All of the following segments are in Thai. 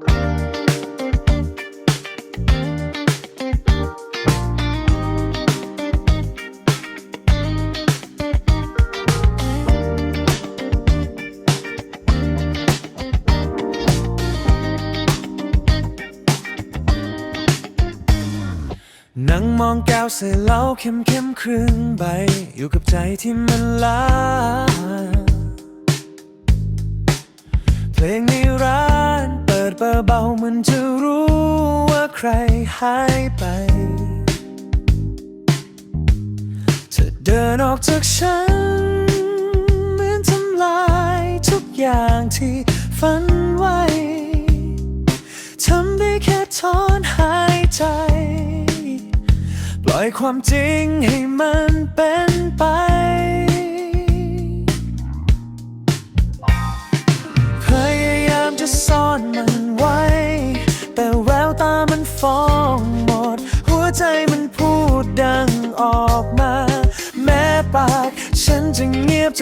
นั่งมองแก้วใส่เหล้าเข้มเข้มครึ่งใบ อยู่กับใจที่มันล้าเพลงนร้ หายไป เธอเดินออกจากฉัน เหมือนทำลายทุกอย่างที่ฝันไว้ทำได้แค่ถอนหายใจ ปล่อยความจริงให้มันเป็นไป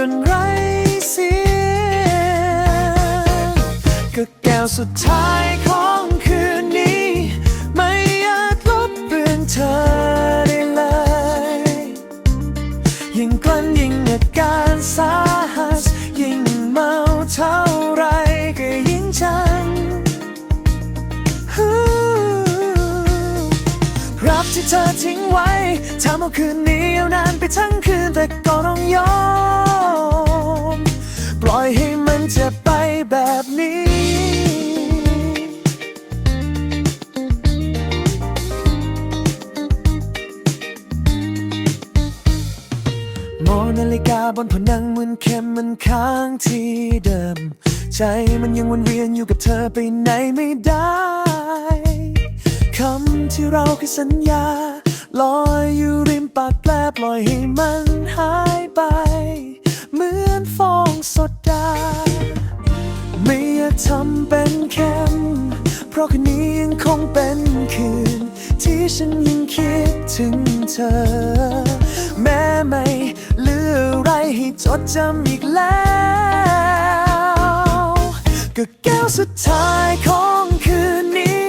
จนไร้เสียงก็แก้วสุดท้ายของคืนนี้ ไม่อาจลบเรืองเธอได้เลย ยิ่งกลั้นยิ่งอาการสาหัส ยิ่งเมาเท่าไรก็ยิ่งจังรักที่เธอทิ้งไว้ทำเอาคืนนี้ยาวนานไปทั้งคืนแต่ก็ต้องยอม บนผนังเหมือนเข็มมันค้างที่เดิม ใจมันยังวนเวียนอยู่กับเธอไปไหนไม่ได้คำที่เราเคยสัญญา ลอยอยู่ริมปากแปลปล่อยให้มันหายไป เหมือนฟองโซดา ไม่อยากทำเป็นเค็มเพราะคืนนี้ยังคงเป็นคืน ที่ฉันยังคิดถึงเธอ จดจำอีกแล้วก็แก้วสุดท้ายของคืนนี้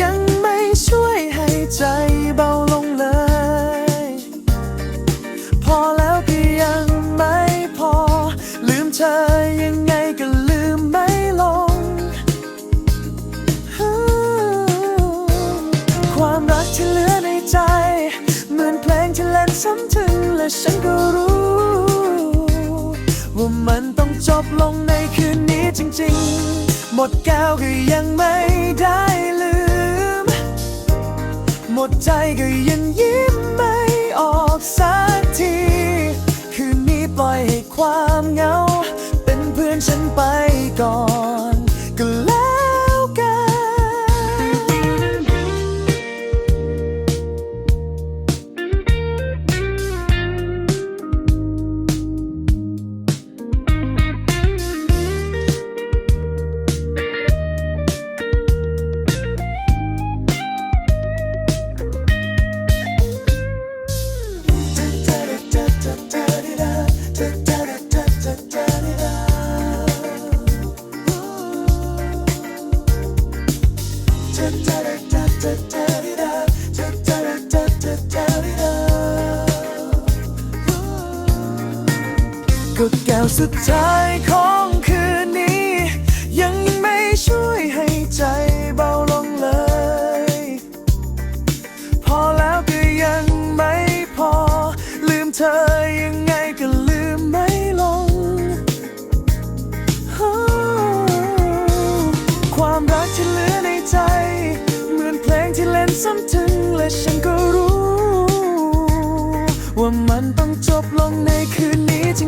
ยังไม่ช่วยให้ใจเบาลงเลย พอแล้วก็ยังไม่พอ ลืมเธอยังไงก็ลืมไม่ลง ความรักที่เหลือในใจ เหมือนเพลงที่เล่นซ้ำถึงและฉันก็รู้ จบลงในคืนนี้จริงๆ หมดแก้วก็ยังไม่ได้ลืม หมดใจก็ยังยิ้ม ก็แก้วสุดท้ายของคืนนี้ ยังไม่ช่วยให้ใจเบาลงเลย พอแล้วก็ยังไม่พอ ลืมเธอยังไงก็ลืมไม่ลง ความรักที่เหลือในใจ เหมือนเพลงที่เล่นซ้ำถึงและฉันก็รู้ ว่ามันต้องจบลงในคืนนี้จริง